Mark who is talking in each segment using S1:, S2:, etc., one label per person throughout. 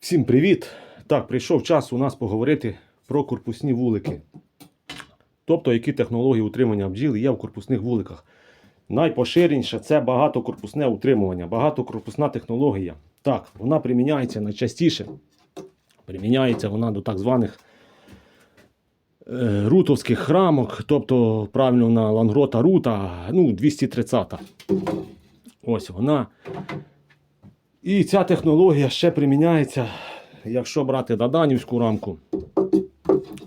S1: Всім привіт! Так, прийшов час у нас поговорити про корпусні вулики. Тобто, які технології утримання бджіл є в корпусних вуликах. Найпоширеніше це багатокорпусне утримування, багатокорпусна технологія. Так, вона приміняється найчастіше. Приміняється вона до так званих е, рутовських рамок, тобто правильно на лангрота рута, ну, 230. Ось вона. І ця технологія ще приміняється, якщо брати Даданівську рамку,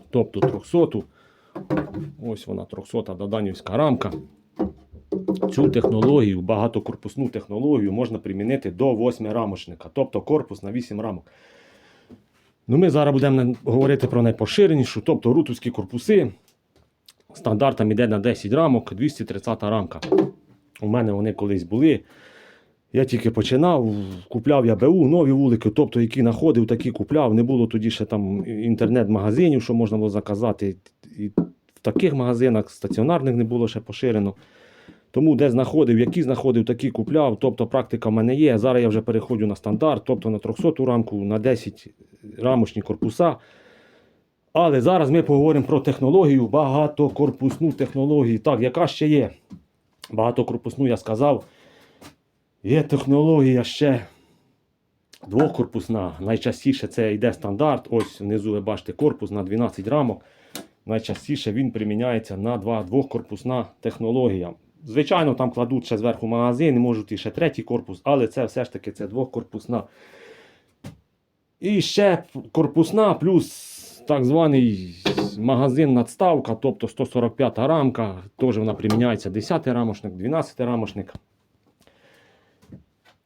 S1: тобто 300. Ось вона 300 Даданівська рамка. Цю технологію, багатокорпусну технологію можна примінити до 8 рамочника, тобто корпус на 8 рамок. Ну, Ми зараз будемо говорити про найпоширенішу, тобто рутовські корпуси. Стандартом йде на 10 рамок, 230 рамка. У мене вони колись були. Я тільки починав, купляв я БУ, нові вулики, тобто які знаходив, такі купляв. Не було тоді ще там інтернет-магазинів, що можна було заказати. І в таких магазинах стаціонарних не було ще поширено. Тому де знаходив, які знаходив, такі купляв. Тобто практика в мене є. Зараз я вже переходжу на стандарт, тобто на 300 рамку, на 10 рамочні корпуса. Але зараз ми поговоримо про технологію, багатокорпусну технологію. Так, яка ще є? Багатокорпусну я сказав. Є технологія ще двокорпусна. Найчастіше це йде стандарт. Ось внизу ви бачите корпус на 12 рамок. Найчастіше він приміняється на два двокорпусна технологія. Звичайно, там кладуть ще зверху магазин, можуть і ще третій корпус, але це все ж таки це двокорпусна. І ще корпусна, плюс так званий магазин надставка, тобто 145 рамка. Теж вона приміняється 10 рамошник, 12 рамошник.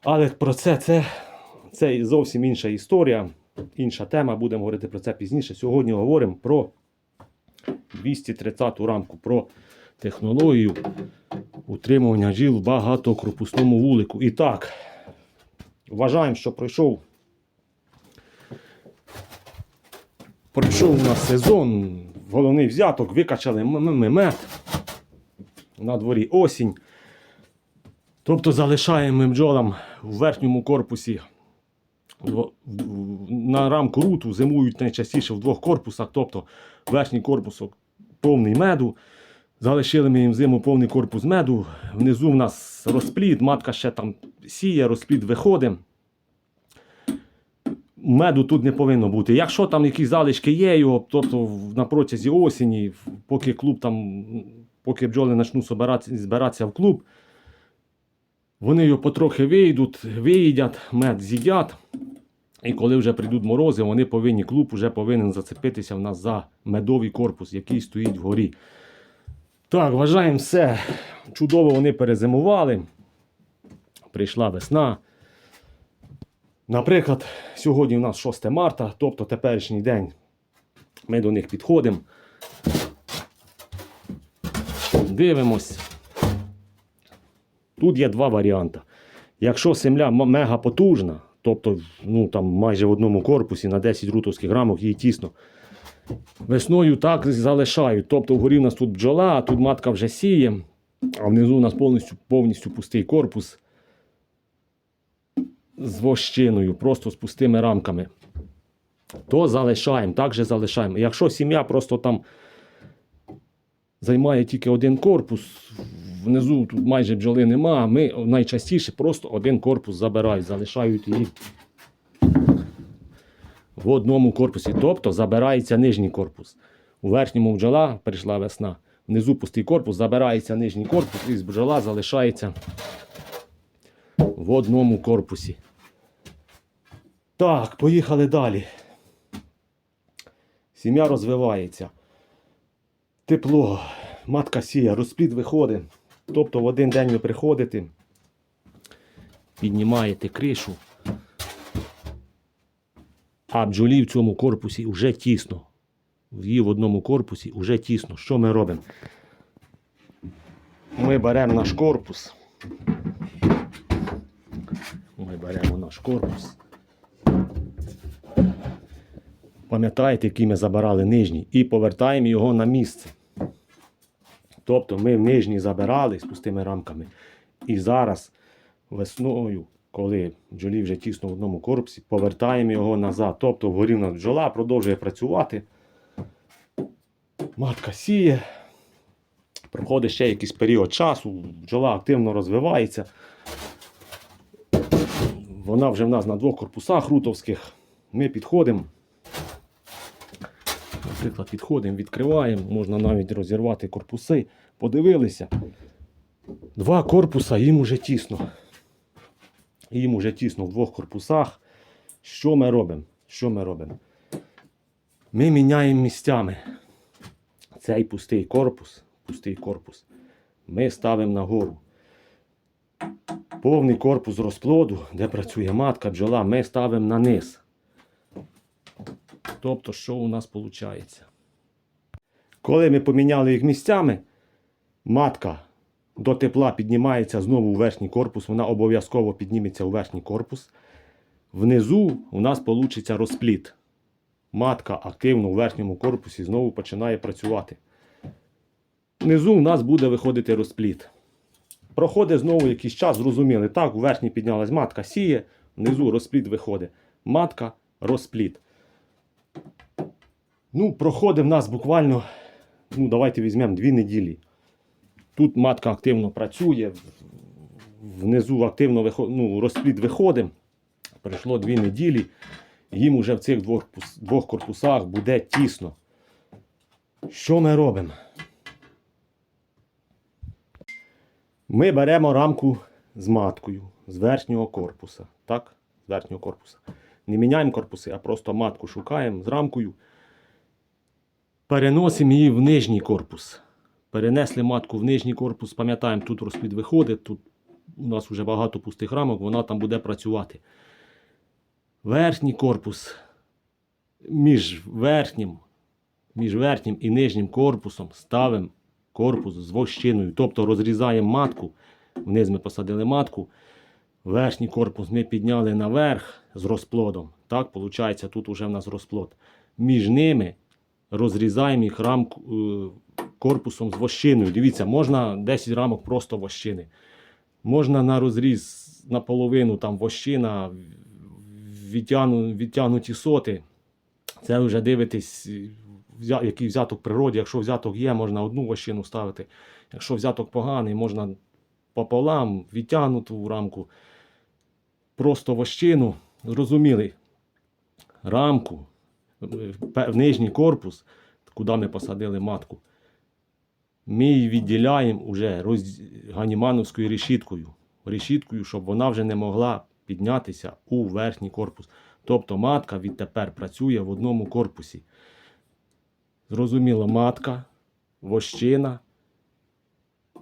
S1: Але про це, це, це зовсім інша історія, інша тема. Будемо говорити про це пізніше. Сьогодні говоримо про 230-ту рамку, про технологію утримування жил в багатокорпусному вулику. І так, вважаємо, що пройшов. Пройшов у нас сезон, головний взяток, викачали мед. На дворі осінь. Тобто залишаємо ми бджолам в верхньому корпусі на рамку руту зимують найчастіше в двох корпусах, тобто верхній корпус повний меду. Залишили ми їм зиму повний корпус меду. Внизу в нас розплід, матка ще там сіє, розплід виходить. Меду тут не повинно бути. Якщо там якісь залишки є, його, тобто на протязі осені, поки клуб там, поки бджоли почнуть збиратися в клуб, вони його потрохи вийдуть, виїдять, мед з'їдять. І коли вже прийдуть морози, вони повинні, клуб вже повинен зацепитися в нас за медовий корпус, який стоїть вгорі. Так, вважаємо все. Чудово вони перезимували. Прийшла весна. Наприклад, сьогодні у нас 6 марта, тобто теперішній день. Ми до них підходимо. Дивимось. Тут є два варіанти. Якщо земля мега потужна, тобто ну, там, майже в одному корпусі на 10 рутовських рамок їй тісно. Весною так залишають. Тобто вгорі у нас тут бджола, а тут матка вже сіє, а внизу у нас повністю, повністю пустий корпус з вощиною, просто з пустими рамками. То залишаємо, так же залишаємо. Якщо сім'я просто там займає тільки один корпус, внизу тут майже бджоли нема, ми найчастіше просто один корпус забирають, залишають її в одному корпусі. Тобто забирається нижній корпус. У верхньому бджола прийшла весна. Внизу пустий корпус, забирається нижній корпус, і з бджола залишається в одному корпусі. Так, поїхали далі. Сім'я розвивається. Тепло, матка сіє, розплід виходить. Тобто в один день ви приходите, піднімаєте кришу, а бджолі в цьому корпусі вже тісно. Її в одному корпусі вже тісно. Що ми робимо? Ми беремо наш корпус. Ми беремо наш корпус. Пам'ятаєте, який ми забирали нижній, і повертаємо його на місце. Тобто ми в нижній забирали з пустими рамками. І зараз весною коли бджолі вже тісно в одному корпусі, повертаємо його назад. Тобто вгорі в бджола продовжує працювати. Матка сіє. Проходить ще якийсь період часу, бджола активно розвивається. Вона вже в нас на двох корпусах рутовських. Ми підходимо. Наприклад, підходимо, відкриваємо, можна навіть розірвати корпуси. Подивилися. Два корпуса, їм уже тісно. Їм уже тісно в двох корпусах. Що ми робимо? Що ми робимо? Ми міняємо місцями. Цей пустий корпус, пустий корпус, ми ставимо нагору. Повний корпус розплоду, де працює матка, бджола, ми ставимо на низ. Тобто, що у нас виходить? Коли ми поміняли їх місцями, матка до тепла піднімається знову у верхній корпус, вона обов'язково підніметься у верхній корпус. Внизу у нас вийде розпліт. Матка активно у верхньому корпусі знову починає працювати. Внизу у нас буде виходити розпліт. Проходить знову якийсь час, зрозуміли. Так, у верхній піднялась матка, сіє, внизу розпліт виходить. Матка, розпліт. Ну, проходить в нас буквально, ну, давайте візьмемо дві неділі. Тут матка активно працює, внизу активно виход... ну, розпліт виходить. Пройшло дві неділі. Їм уже в цих двох, двох корпусах буде тісно. Що ми робимо? Ми беремо рамку з маткою з верхнього корпуса. Так? З верхнього корпуса. Не міняємо корпуси, а просто матку шукаємо з рамкою. Переносимо її в нижній корпус. Перенесли матку в нижній корпус, пам'ятаємо, тут розплід виходить, тут у нас вже багато пустих рамок, вона там буде працювати. Верхній корпус між верхнім, між верхнім і нижнім корпусом ставимо корпус з вощиною. Тобто розрізаємо матку. Вниз ми посадили матку. Верхній корпус ми підняли наверх з розплодом. Так, виходить, тут вже в нас розплод. Між ними розрізаємо їх рамку, е, корпусом з вощиною. Дивіться, можна 10 рамок просто вощини. Можна на розріз наполовину там вощина, відтягну, відтягнуті соти. Це вже дивитись, який взяток в природі. Якщо взяток є, можна одну вощину ставити. Якщо взяток поганий, можна пополам, відтягнуту рамку. Просто вощину. Зрозуміли. Рамку, в нижній корпус, куди ми посадили матку. Ми її відділяємо уже роз... ганімановською решіткою. Решіткою, щоб вона вже не могла піднятися у верхній корпус. Тобто матка відтепер працює в одному корпусі. Зрозуміло, матка, вощина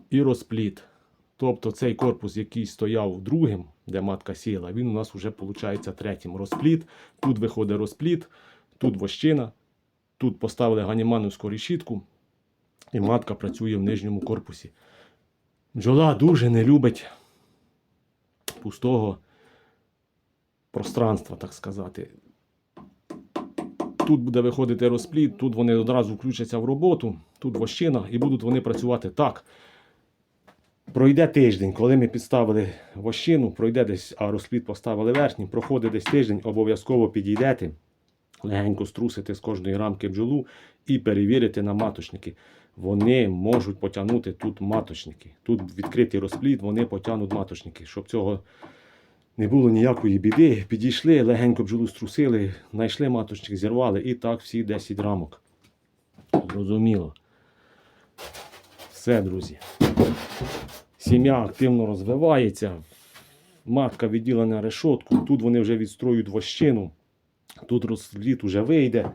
S1: і розпліт. Тобто цей корпус, який стояв другим, де матка сіла, він у нас вже виходить третім. Розпліт. Тут виходить розпліт, тут вощина, тут поставили ганімановську решітку, і матка працює в нижньому корпусі. Бджола дуже не любить пустого пространства, так сказати. Тут буде виходити розпліт, тут вони одразу включаться в роботу, тут вощина, і будуть вони працювати так. Пройде тиждень, коли ми підставили вощину, пройде десь, а розпліт поставили верхній, проходить десь тиждень, обов'язково підійдете, легенько струсити з кожної рамки бджолу і перевірити на маточники. Вони можуть потягнути тут маточники. Тут відкритий розпліт, вони потягнуть маточники. Щоб цього не було ніякої біди, підійшли, легенько бджолу струсили, знайшли маточник, зірвали і так всі 10 рамок. Зрозуміло. Все, друзі. Сім'я активно розвивається. Матка відділена решотку. Тут вони вже відстроюють вощину. Тут розліт уже вийде.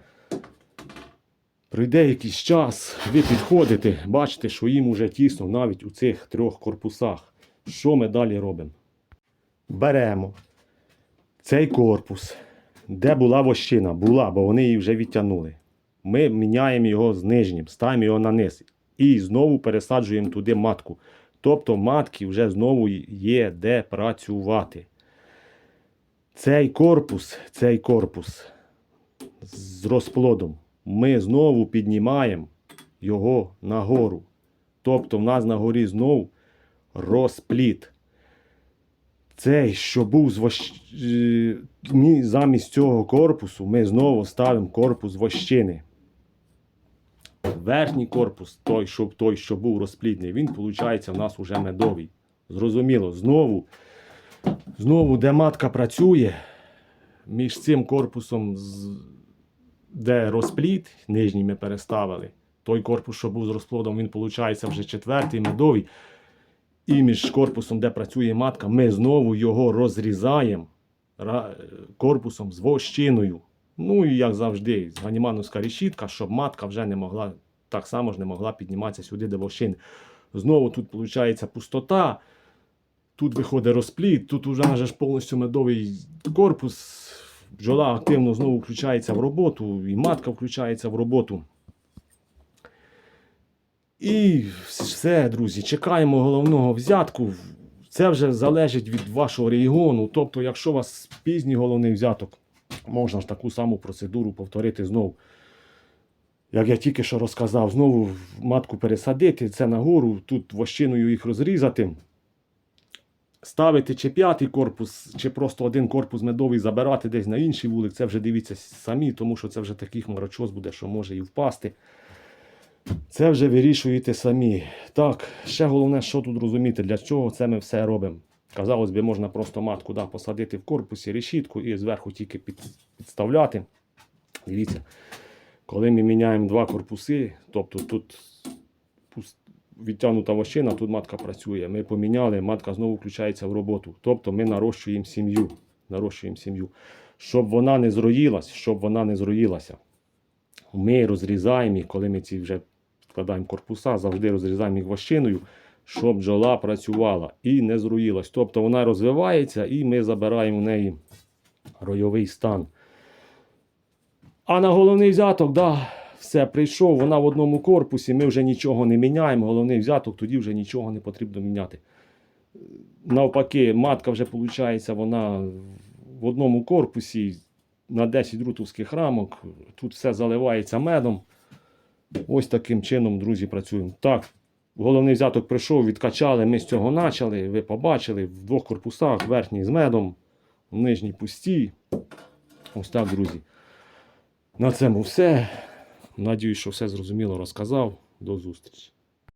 S1: Пройде якийсь час, ви підходите, бачите, що їм уже тісно навіть у цих трьох корпусах. Що ми далі робимо? Беремо цей корпус, де була вощина, була, бо вони її вже відтягнули. Ми міняємо його з нижнім, ставимо його на низ і знову пересаджуємо туди матку. Тобто матки вже знову є де працювати. Цей корпус, цей корпус з розплодом ми знову піднімаємо його нагору. Тобто в нас на горі знову розпліт. цей, що був з вощ... е, замість цього корпусу, ми знову ставимо корпус вощини. Верхній корпус, той, що, той, що був розплідний, він, виходить, в нас уже медовий. Зрозуміло, знову, знову, де матка працює, між цим корпусом, де розплід, нижній ми переставили. Той корпус, що був з розплодом, він, виходить, вже четвертий медовий. І між корпусом, де працює матка, ми знову його розрізаємо корпусом з вощиною. Ну і як завжди, ганімановська решітка, щоб матка вже не могла, так само ж не могла підніматися сюди до вощини. Знову тут виходить пустота. Тут виходить розплід, тут ж повністю медовий корпус. Бджола активно знову включається в роботу, і матка включається в роботу. І все, друзі, чекаємо головного взятку. Це вже залежить від вашого регіону. Тобто, якщо у вас пізній головний взяток, можна ж таку саму процедуру повторити знову. Як я тільки що розказав, знову матку пересадити, це нагору, тут вощиною їх розрізати. Ставити чи п'ятий корпус, чи просто один корпус медовий забирати десь на інший вулик, це вже дивіться самі, тому що це вже такий хмарочос буде, що може і впасти. Це вже вирішуєте самі. Так, ще головне, що тут розуміти, для чого це ми все робимо. Казалось би, можна просто матку да, посадити в корпусі, решітку і зверху тільки під, підставляти. Дивіться, коли ми міняємо два корпуси, тобто тут відтягнута вощина, тут матка працює. Ми поміняли, матка знову включається в роботу. Тобто ми нарощуємо сім'ю. Нарощуємо сім'ю. Щоб вона не зроїлась, щоб вона не зроїлася. Ми розрізаємо їх, коли ми ці вже вкладаємо корпуса, завжди розрізаємо їх вощиною, щоб бджола працювала і не зруїлась. Тобто вона розвивається і ми забираємо в неї ройовий стан. А на головний взяток, да, все, прийшов, вона в одному корпусі, ми вже нічого не міняємо. Головний взяток, тоді вже нічого не потрібно міняти. Навпаки, матка вже виходить, вона в одному корпусі на 10 рутовських рамок. Тут все заливається медом. Ось таким чином, друзі, працюємо. Так, головний взяток прийшов, відкачали, ми з цього почали. Ви побачили в двох корпусах, верхній з медом, нижній пусті. Ось так, друзі. На цьому все. Надіюсь, що все зрозуміло розказав. До зустрічі.